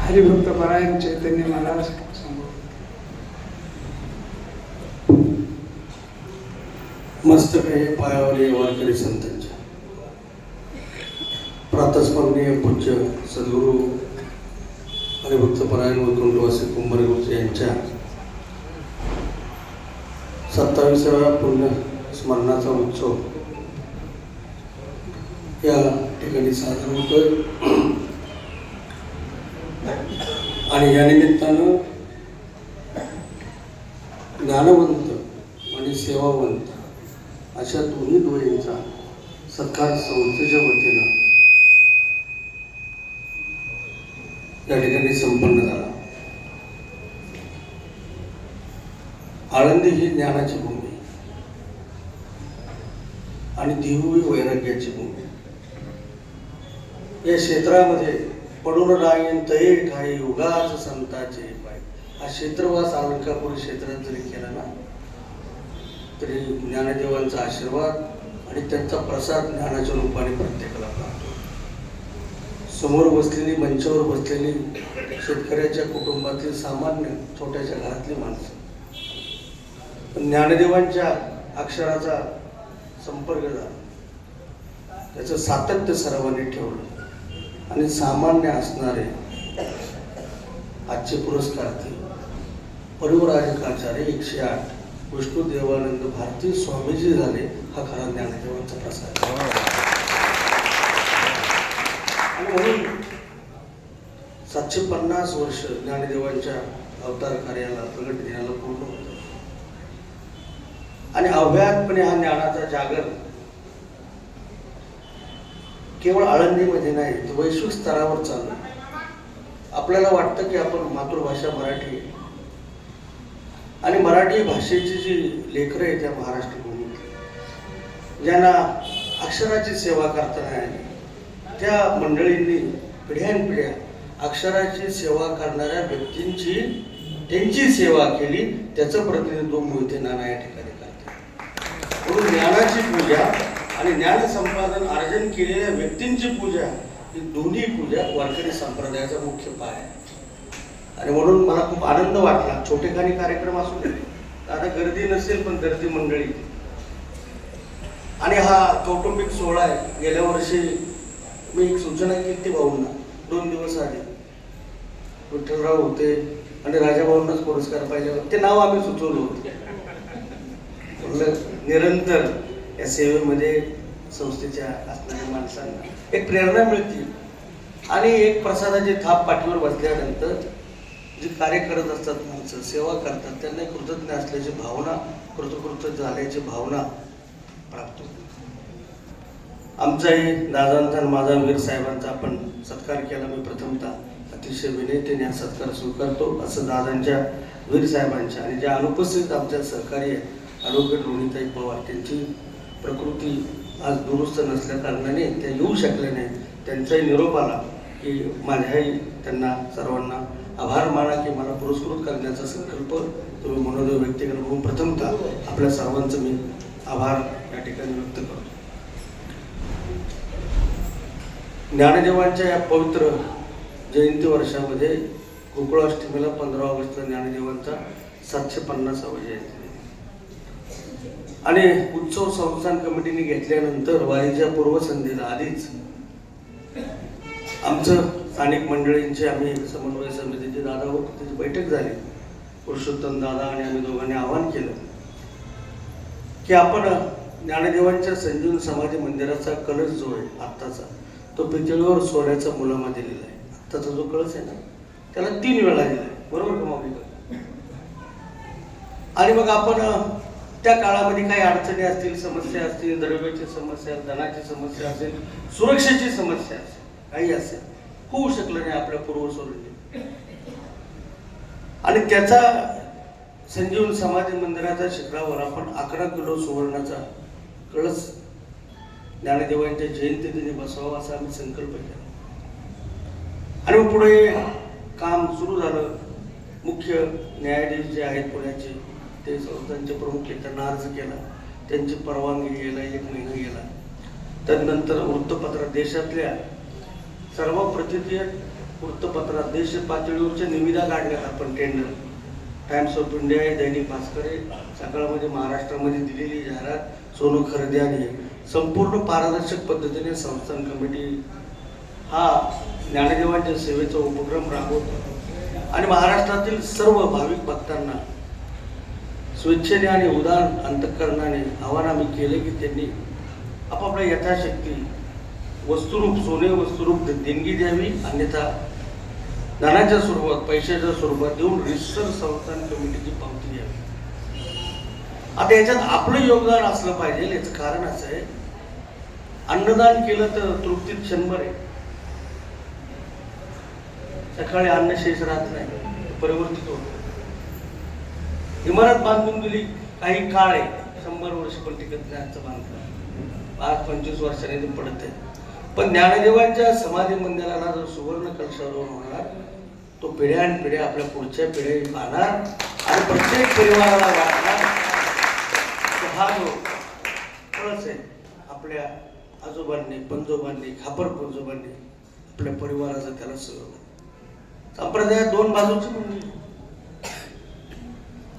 हरिभक्त परायण चैतन्य महाराज समोर मस्तक आहे पायावर वारकरी संतांच्या. प्रातस्मरणीय पूज्य सद्गुरू हरिभक्तपरायण वैकुंठवासी कुंभारगुरुजी यांच्या सत्तावीसाव्या पुण्य स्मरणाचा उत्सव या ठिकाणी साजरा होतोय. आणि या निमित्तानं ज्ञानवंत आणि सेवावंत अशा दोन्ही डोळ्यांचा सत्कार संस्थेच्या वतीनं या ठिकाणी संपन्न झाला. आळंदी ही ज्ञानाची भूमी आणि देहू ही वैराग्याची भूमी. या क्षेत्रामध्ये पडून राहीन तये ठाई उगाच संताचे पाय. हा क्षेत्रवास अलंकापूर क्षेत्रात जरी केला ना तरी ज्ञानदेवांचा आशीर्वाद आणि त्यांचा प्रसाद ज्ञानाच्या रूपाने प्रत्येकाला प्राप्त समोर बसलेली मंचावर बसलेली शेतकऱ्याच्या कुटुंबातील सामान्य छोट्याच्या घरातली माणसं. ज्ञानदेवांच्या अक्षराचा संपर्क झाला. त्याचं सातत्य सर्वांनी ठेवलं. आणि सामान्य असणारे आजचे पुरस्कार्थी परिवराजकाचार्य एकशे आठ विष्णू देवानंद भारती स्वामीजी झाले हा खरा ज्ञानदेवांचा प्रसाद आणि म्हणून सातशे पन्नास वर्ष ज्ञानदेवांच्या अवतार कार्याला प्रगट दिनाला पूर्ण होत. आणि अव्याहतपणे हा ज्ञानाचा जागर केवळ आळंदीमध्ये नाही तर वैश्विक स्तरावर चालू आपल्याला वाटतं की आपण मातृभाषा मराठी आहे. आणि मराठी भाषेची जी लेकरं आहेत त्या महाराष्ट्र ज्यांना अक्षराची सेवा करताना आली त्या मंडळींनी पिढ्यानपिढ्या अक्षराची सेवा करणाऱ्या व्यक्तींची त्यांची सेवा केली त्याचं प्रतिनिधित्व मोहिते नाना या ठिकाणी करतात म्हणून ज्ञानाची पूजा आणि ज्ञान संपादन अर्जन केलेल्या व्यक्तींची पूजा ही दोन्ही पूजा वारकरी संप्रदायाचा मुख्य पाय आहे. आणि म्हणून मला खूप आनंद वाटला. छोटेखानी कार्यक्रम असू दे. आता गर्दी नसेल पण गर्दी मंडळी. आणि हा कौटुंबिक सोहळा आहे. गेल्या वर्षी मी एक सूचना केली ती भाऊंना. दोन दिवस आधी. विठ्ठलराव होते आणि राजाभाऊंनाच पुरस्कार पाहिजे ते नाव आम्ही सुचवलं होतं. निरंतर या सेवेमध्ये संस्थेच्या असणाऱ्या माणसांना एक प्रेरणा मिळते. आणि एक प्रसादाची थाप पाठीवर बसल्यानंतर जे कार्य करत असतात माणसं सेवा करतात त्यांना कृतज्ञ असल्याची भावना कृतकृत झाल्याची भावना प्राप्त होते. आमचाही दादांचा माझा वीर साहेबांचा आपण सत्कार केला. मी प्रथमतः अतिशय विनयतेने हा सत्कार स्वीकारतो असं दादांच्या वीर साहेबांच्या आणि ज्या अनुपस्थित आमच्या सहकारी आहेत ॲडव्होकेट रोहिताई पवार त्यांची प्रकृती आज दुरुस्त नसल्या कारणाने त्या येऊ शकल्या नाही त्यांचाही निरोप आला की माझ्याही त्यांना सर्वांना आभार माना की मला पुरस्कृत करण्याचा संकल्प तुम्ही मनोदय व्यक्त केला म्हणून प्रथमतः आपल्या सर्वांचं मी आभार या ठिकाणी व्यक्त करतो. ज्ञानदेवांच्या या पवित्र जयंती वर्षामध्ये गोकुळाष्टमीला पंधरा ऑगस्टला ज्ञानदेवांचा सातशे पन्नासावा जयंती. आणि उत्सव संस्थान कमिटीने घेतल्यानंतर वारीच्या पूर्वसंध्येला आधीच आमचं स्थानिक मंडळींची आम्ही समन्वय समितीचे दादा होतो त्याची बैठक झाली. पुरुषोत्तम दादा आणि आम्ही दोघांनी आवाहन केलं की आपण ज्ञानदेवांच्या संजीवन समाधी मंदिराचा कलश जो आहे आत्ताचा तो पितळीवर सोन्याचा मुलामा दिलेला आहे. आत्ताचा जो कळस आहे ना त्याला तीन वेळा दिला आहे. बरोबर का मग आणि मग आपण त्या काळामध्ये काही अडचणी असतील समस्या असतील द्रव्याची समस्या धनाची समस्या असेल सुरक्षेची समस्या असेल काही असेल होऊ शकलं नाही आपल्या पूर्वसुरांनी आणि त्याचा संजीवन समाधी मंदिराच्या शिखरावर आपण अकरा किलो सुवर्णाचा कळस ज्ञानदेवांच्या जयंती दिनी बसवावा असा आम्ही संकल्प केला. आणि पुढे काम सुरू झालं. मुख्य न्यायाधीश जे आहेत पुण्याचे ते संस्थांचे प्रमुख आहेत त्यांना अर्ज केला. त्यांची परवानगी गेला एक महिना गेला. त्यानंतर वृत्तपत्र देशातल्या सर्व प्रतिथीय वृत्तपत्रात देश पातळीवरच्या निविदा काढल्या आपण टेंडर टाइम्स ऑफ इंडिया आहे दैनिक भास्कर आहे. सकाळमध्ये महाराष्ट्रामध्ये दिलेली जाहिरात सोनं खरेदी आणि संपूर्ण पारदर्शक पद्धतीने संस्थान कमिटी हा ज्ञानदेवांच्या सेवेचा उपक्रम राबवतो. आणि महाराष्ट्रातील सर्व भाविक भक्तांना स्वेच्छेने आणि उदार अंतकरणाने आव्हान आम्ही केलं की त्यांनी आपापल्या यथाशक्ती वस्तुरूप सोने वस्तुरूप देणगी द्यावी. अन्यथा धनाच्या स्वरूपात पैशाच्या स्वरूपात देऊन रिसर्च संस्थान कमिटीची पावती द्यावी. आता याच्यात आपलं योगदान असलं पाहिजे. याचं कारण असं आहे अन्नदान केलं तर तृप्तीत शंभर आहे. सकाळी अन्न शेष राहत नाही परिवर्तित होतं. इमारत बांधून दिली. काही काळ आहे. शंभर वर्ष पण टिकत नाही आजचं बांधकाम. आज पंचवीस वर्षाने ते पडत आहे पण ज्ञानदेवांच्या समाधी मंदिराला जो सुवर्ण कलशारोहण होणार तो पिढ्यान पिढ्या आपल्या पुढच्या पिढ्या पाहणार आणि प्रत्येक परिवाराला वाटणार हा जो कळस आहे आपल्या आजोबांनी पंजोबांनी खापर पंजोबांनी आपल्या परिवाराचा त्याला सगळं संप्रदायात दोन बाजूची मंडळी.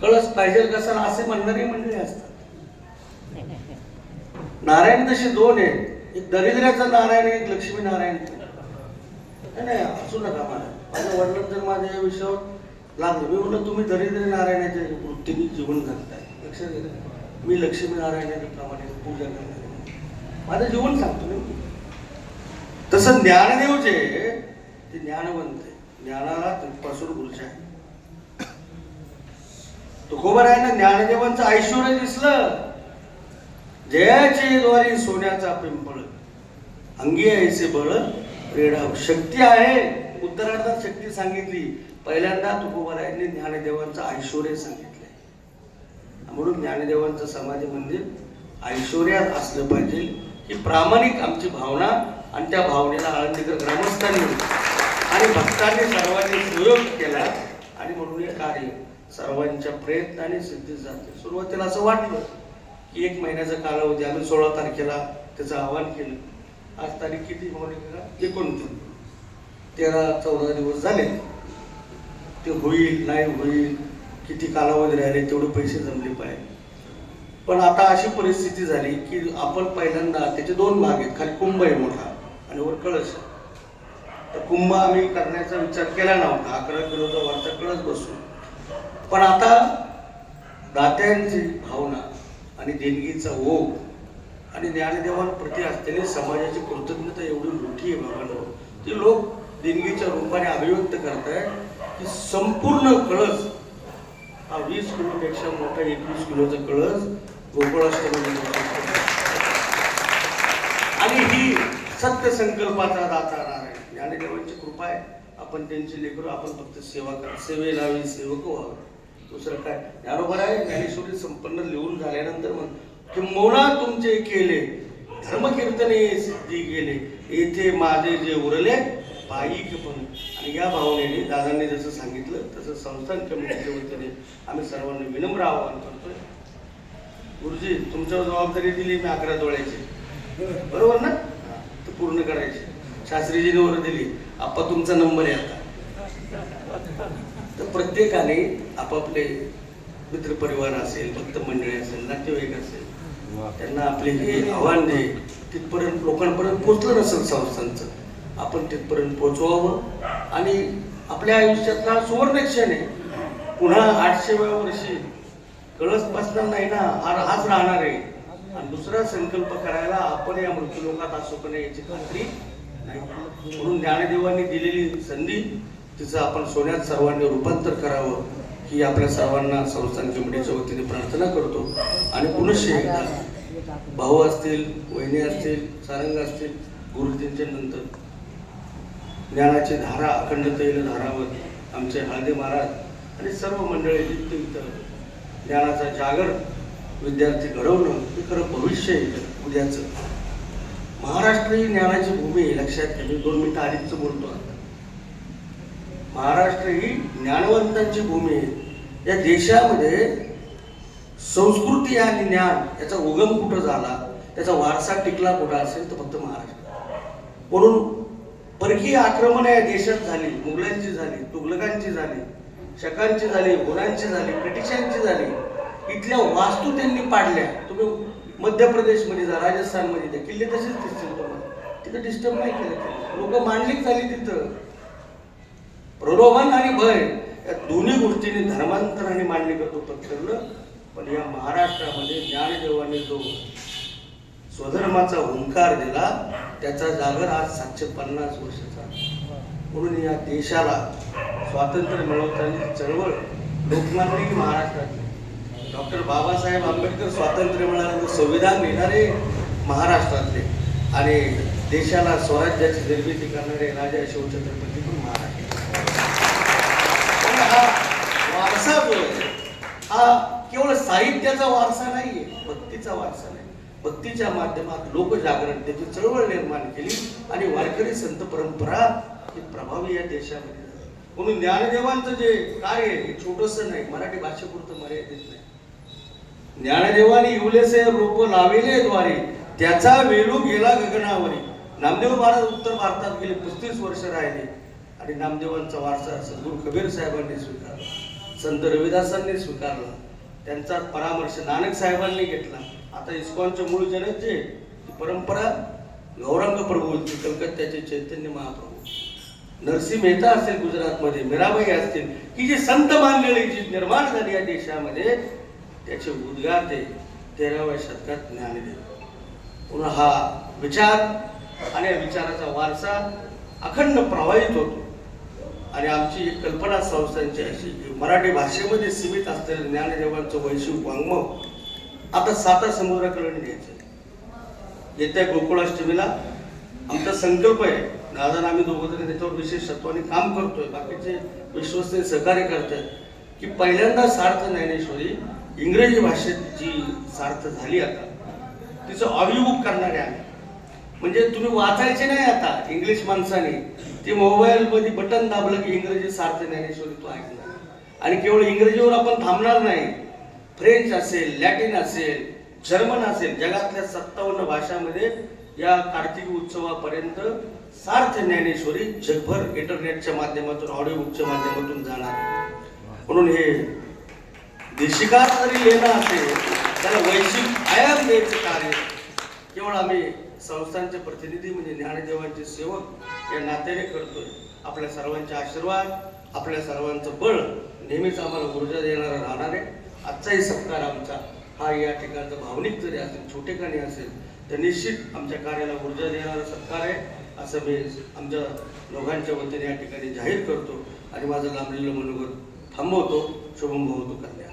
कळस पाहिजे कसा असे म्हणणारी मंडळी असतात. नारायण तसे दोन आहेत. एक दरिद्र्याचा नारायण एक लक्ष्मी नारायण. नाही, नाही असू नका मला. माझ्या वडिलांचं जर माझ्या या विषयावर लागलं मी म्हणलं तुम्ही दरिद्र नारायणाच्या वृत्तीने जीवन जगताय. लक्षात घेता मी लक्ष्मी नारायणाच्या प्रमाणे पूजा करणार. माझं जीवन सांगतो मी. तसं ज्ञानदेव जे ते ज्ञानवंत आहे ज्ञानाला पासून ऊर्जा आहे तुकोबर राहायनं ज्ञानदेवांचं ऐश्वर दिसलं. जयाचे द्वारे सोन्याचा पिंपळ. अंगी ऐसे बळ प्रेरणा शक्ती आहे. उत्तरार्धात शक्ती सांगितली. पहिल्यांदा तुकोबरायांनी ज्ञानदेवांचं ऐश्वर सांगितलंय. म्हणून ज्ञानदेवांचं समाधी मंदिर ऐश्वर्यात असलं पाहिजे. ही प्रामाणिक आमची भावना आणि त्या भावनेला आळंदीकर ग्रामस्थांनी आणि भक्तांनी सर्वांनी सुयोग केला. आणि म्हणून हे कार्य सर्वांच्या प्रयत्नाने सिद्धीस जाते. सुरुवातीला असं वाटलं की एक महिन्याचा कालावधी आम्ही सोळा तारखेला त्याचं आवाहन केलं. आज तारीख किती मोनिका एकोणतीस. तेरा चौदा दिवस झाले. ते होईल नाही होईल किती कालावधी राहिले तेवढे पैसे जमले पाहिजे. पण आता अशी परिस्थिती झाली की आपण पहिल्यांदा त्याचे दोन भाग आहेत. खाली कुंभ आहे मोठा आणि वर कळश तर कुंभ आम्ही करण्याचा विचार केला नव्हता. अकरा किलोचा वरचा कळस बसून पण आता दात्यांची भावना आणि देणगीचा ओघ आणि ज्ञानदेवांप्रती असलेली समाजाची कृतज्ञता एवढी मोठी आहे बाबांनो ती लोक देणगीच्या रूपाने अभिव्यक्त करतायत की संपूर्ण कळस हा वीस किलोपेक्षा मोठा एकवीस किलोचा कळस गोकुळाष्टमी आणि ही सत्य संकल्पाचा दाता नारायण ज्ञानदेवांची कृपा आहे. आपण त्यांची लेकरू आपण फक्त सेवा करा सेवेला सेवक व्हावं. दुसरं काय? ज्ञानोबर आहे ज्ञानेश्वरी संपन्न लिहून झाल्यानंतर मग किंबहुना तुमचे केले धर्मकीर्तने सिद्धी गेले येथे माझे जे उरले पायिक पण आणि या भावनेने दादांनी जसं सांगितलं तसं संस्थान कमिटीच्या वतीने आम्ही सर्वांनी विनम्र आवाहन करतोय. गुरुजी तुमच्यावर जबाबदारी दिली मी अकरा डोळ्याची. बरोबर ना? तर पूर्ण करायची. शास्त्रीजीने वर दिली. आप्पा तुमचा नंबर आहे आता. तर प्रत्येकाने आपापले मित्रपरिवार असेल भक्त मंडळी असेल नातेवाईक असेल त्यांना आपले हे आव्हान दे तिथपर्यंत लोकांपर्यंत पोचलं नसेल संस्थांचं? आपण तिथपर्यंत पोचवावं आणि आपल्या आयुष्यातला सुवर्ण क्षण आहे. पुन्हा आठशेव्या वर्षी. कळस बसणार नाही ना हा हाच राहणार आहे. आणि दुसरा संकल्प करायला आपण या मृत्यूलोकात असो का नाही याची खात्री नाही. म्हणून ज्ञानदेवांनी दिलेली संधी तिचं आपण सोन्यात सर्वांनी रूपांतर करावं ही आपल्या सर्वांना संस्थान कमिटीच्या वतीने प्रार्थना करतो. आणि पुनश्च एकदा भाऊ असतील वहिनी असतील सारंग असतील गुरुजींच्या नंतर ज्ञानाची धारा अखंड धारावर आमचे हळदे महाराज आणि सर्व मंडळी नित्य इथं ज्ञानाचा जागर विद्यार्थी घडवणं हे खरं भविष्य आहे उद्याचं. महाराष्ट्र ही ज्ञानाची भूमी आहे लक्षात घ्या मी दोन मिनटं आधीच बोलतो. महाराष्ट्र ही ज्ञानवंतांची भूमी आहे. या देशामध्ये संस्कृती आणि ज्ञान याचा उगम कुठं झाला त्याचा वारसा टिकला कुठं असेल तर फक्त महाराष्ट्र. म्हणून परकीय आक्रमण या देशात झाली मुघलांची झाली तुगलकांची झाली शकांची झाली हुनांची झाली ब्रिटिशांची झाली इथल्या वास्तू त्यांनी पाडल्या. तुम्ही मध्य प्रदेशमध्ये जा राजस्थानमध्ये जा किल्ले तसेच दिसतील तुम्हाला. तिथं डिस्टर्ब नाही केलं लोक मांडलीच झाली तिथं. प्रलोभन आणि भय या दोन्ही गोष्टींनी धर्मांतर आणि मांडणी करतो पत्करलं. पण या महाराष्ट्रामध्ये ज्ञानदेवाने जो स्वधर्माचा हुंकार दिला त्याचा जागर आज सातशे पन्नास वर्षाचा म्हणून या देशाला स्वातंत्र्य मिळवताना चळवळ लोकमान्य महाराष्ट्रातली डॉक्टर बाबासाहेब आंबेडकर स्वातंत्र्य मिळाल्यानंतर संविधान लिहिणारे महाराष्ट्रातले आणि देशाला स्वराज्याची निर्मिती करणारे राजा शिवछत्रपती पण महाराष्ट्र आणि हा वारसा जो आहे हा केवळ साहित्याचा वारसा नाहीये भक्तीचा वारसा नाही. भक्तीच्या माध्यमात लोकजागरण त्याची चळवळ निर्माण केली आणि वारकरी संत परंपरा ही प्रभावी या देशामध्ये म्हणून ज्ञानदेवांचं जे कार्य आहे हे छोटस नाही मराठी भाषेपुरतं मर्यादित नाही. ज्ञानदेवानी इवलेसे रोप लाविले द्वारे त्याचा वेलू गेला गगनावरी. नामदेव महाराज उत्तर भारतात गेले पस्तीस वर्ष राहिले आणि नामदेवांचा वारसा सद्गुरू कबीर साहेबांनी स्वीकारला. संत रविदासांनी स्वीकारला. त्यांचा परामर्श नानक साहेबांनी घेतला. आता इस्कॉनचे मूळ जनक जे ती परंपरा गौरंग प्रभू होती कलकत्त्याचे चैतन्य महाप्रभू नरसिंह मेहता असेल गुजरातमध्ये मीराबाई असतील की जी संत मानलेली जी निर्माण झाली या देशामध्ये त्याचे उद्गाते तेराव्या शतकात ज्ञान ज्ञानदेव पुन्हा हा विचार आणि या विचाराचा वारसा अखंड प्रवाहित होतो. आणि आमची एक कल्पना संस्थांची अशी की मराठी भाषेमध्ये सीमित असलेलं ज्ञानदेवांचं वैश्विक वाङ्मय आता साता समुद्राकडे घ्यायचं येत्या गोकुळाष्टमीला आमचा संकल्प आहे. दादा आम्ही दोघं जण त्याच्यावर विशेष सत्वाने काम करतोय. बाकीचे विश्वसनीय सहकार्य करतात की पहिल्यांदा सार्थ ज्ञानेश्वरी इंग्रजी भाषेत जी सार्थ झाली आता. तिचं ऑडिओ बुक करणारे आम्ही. म्हणजे तुम्ही वाचायचे नाही आता इंग्लिश माणसाने. ते मोबाईल मध्ये बटन दाबलं की इंग्रजी सार्थ ज्ञानेश्वरी तो ऐकणार. आणि केवळ इंग्रजीवर आपण थांबणार नाही. फ्रेंच असेल लॅटिन असेल जर्मन असेल जगातल्या सत्तावन्न भाषामध्ये या कार्तिक उत्सवापर्यंत सार्थ ज्ञानेश्वरी जगभर इंटरनेटच्या माध्यमातून ऑडिओ बुकच्या माध्यमातून जाणार म्हणून हे देशिका जरी लेणं असेल त्याला वैश्विक आयाम द्यायचं कार्य केवळ आम्ही संस्थांचे प्रतिनिधी म्हणजे ज्ञानदेवांचे सेवक या नात्याने करतोय. आपल्या सर्वांचे आशीर्वाद आपल्या सर्वांचं बळ नेहमीच आम्हाला ऊर्जा देणारा राहणार आहे. आजचाही सत्कार आमचा हा या ठिकाणचा भावनिक जरी असेल छोटेखानी असेल तर निश्चित आमच्या कार्याला ऊर्जा देणारा सत्कार आहे असं मी आमच्या दोघांच्या वतीने या ठिकाणी जाहीर करतो. आणि माझं लांबलेलं मनोगत थांबवतो. शुभम भवतो कल्याण